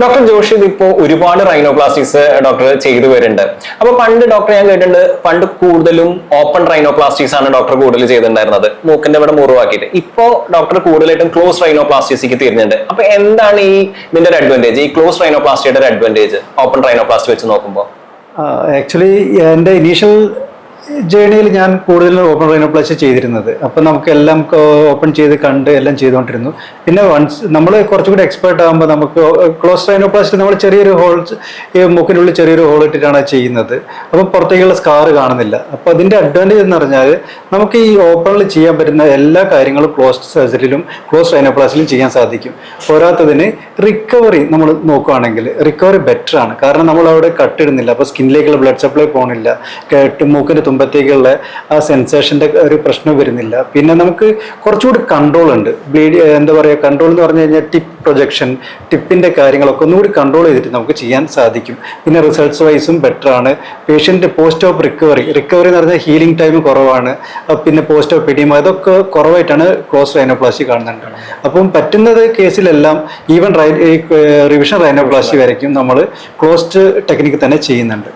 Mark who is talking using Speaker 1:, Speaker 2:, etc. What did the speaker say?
Speaker 1: Doctor Joshi ഇപ്പോ ഒരുപാട് റൈനോപ്ലാസ്റ്റിക്സ് doctor ചെയ്തു വരുന്നുണ്ട്. അപ്പൊ പണ്ട് ഡോക്ടർ ഞാൻ കേട്ടിട്ടുണ്ട് പണ്ട് കൂടുതലും ഓപ്പൺ റൈനോപ്ലാസ്റ്റിക്സ് ആണ് ഡോക്ടർ കൂടുതൽ ചെയ്തിട്ടുണ്ടായിരുന്നത്. മൂക്കിന്റെ ഇവിടെ മുറിവാക്കിയിട്ട് ഇപ്പോ ഡോക്ടർ കൂടുതലായിട്ടും ക്ലോസ് റൈനോപ്ലാസ്റ്റിക്സിക്ക് തിരിഞ്ഞിട്ടുണ്ട്. അപ്പൊ എന്താണ് ഈ ഇതിന്റെ ഒരു അഡ്വാന്റേജ് ഈ ക്ലോസ് റൈനോപ്ലാസ്റ്റിയുടെ ഒരു അഡ്വാന്റേജ് ഓപ്പൺ റൈനോപ്ലാസ്റ്റി വെച്ച് നോക്കുമ്പോൾ
Speaker 2: ആക്ച്വലി എന്റെ ഇനീഷ്യൽ ജേണിയിൽ ഞാൻ കൂടുതൽ ഓപ്പൺ റൈനോപ്ലാസ്റ്റി ചെയ്തിരുന്നത്. അപ്പം നമുക്ക് എല്ലാം ഓപ്പൺ ചെയ്ത് കണ്ട് എല്ലാം ചെയ്തുകൊണ്ടിരുന്നു പിന്നെ വൺസ് നമ്മൾ കുറച്ചുകൂടി എക്സ്പേർട്ട് ആകുമ്പോൾ നമുക്ക് ക്ലോസ് റൈനോപ്ലാസ്റ്റി നമ്മൾ ചെറിയൊരു ഹോൾ ഈ മൂക്കിനുള്ളിൽ ചെറിയൊരു ഹോൾ ഇട്ടിട്ടാണ് ചെയ്യുന്നത്. അപ്പം പുറത്തേക്കുള്ള സ്കാർ കാണുന്നില്ല. അപ്പോൾ അതിന്റെ അഡ്വാന്റേജ് എന്ന് പറഞ്ഞാൽ നമുക്ക് ഈ ഓപ്പണിൽ ചെയ്യാൻ പറ്റുന്ന എല്ലാ കാര്യങ്ങളും ക്ലോസ് സർജറിയിലും ക്ലോസ് റൈനോപ്ലാസ്റ്റിലും ചെയ്യാൻ സാധിക്കും. പോരാത്തതിന് റിക്കവറി നമ്മൾ നോക്കുകയാണെങ്കിൽ റിക്കവറി ബെറ്റർ ആണ്. കാരണം നമ്മൾ അവിടെ കട്ടിടുന്നില്ല അപ്പോൾ സ്കിന്നിലേക്കുള്ള ബ്ലഡ് സപ്ലൈ പോകണില്ല മൂക്കിന്റെ തുമ്പത്തേക്കുള്ള ആ സെൻസേഷന്റെ ഒരു പ്രശ്നം വരുന്നില്ല. പിന്നെ നമുക്ക് കുറച്ചുകൂടി കൺട്രോൾ ഉണ്ട്. ബ്ലീഡ് എന്താ പറയുക കൺട്രോൾ എന്ന് പറഞ്ഞു കഴിഞ്ഞാൽ ടിപ്പ് പ്രൊജക്ഷൻ ടിപ്പിന്റെ കാര്യങ്ങളൊക്കെ ഒന്നുകൂടി കൺട്രോൾ ചെയ്തിട്ട് നമുക്ക് ചെയ്യാൻ സാധിക്കും. പിന്നെ റിസൾട്ട്സ് വൈസും ബെറ്റർ ആണ്. Patient post of recovery recovery എന്ന് പറഞ്ഞാൽ ഹീലിംഗ് ടൈം കുറവാണ്. പിന്നെ പോസ്റ്റ് ഓഫ് പിടിയും അതൊക്കെ കുറവായിട്ടാണ് ക്ലോസ് റൈനോപ്ലാസ്റ്റി കാണുന്നുണ്ട് അപ്പം പറ്റുന്നത് കേസിലെല്ലാം ഈവൻ റിവിഷൻ റൈനോപ്ലാസ്റ്റി വരയ്ക്കും നമ്മൾ ക്ലോസ്ഡ് ടെക്നിക്ക് തന്നെ ചെയ്യുന്നുണ്ട്.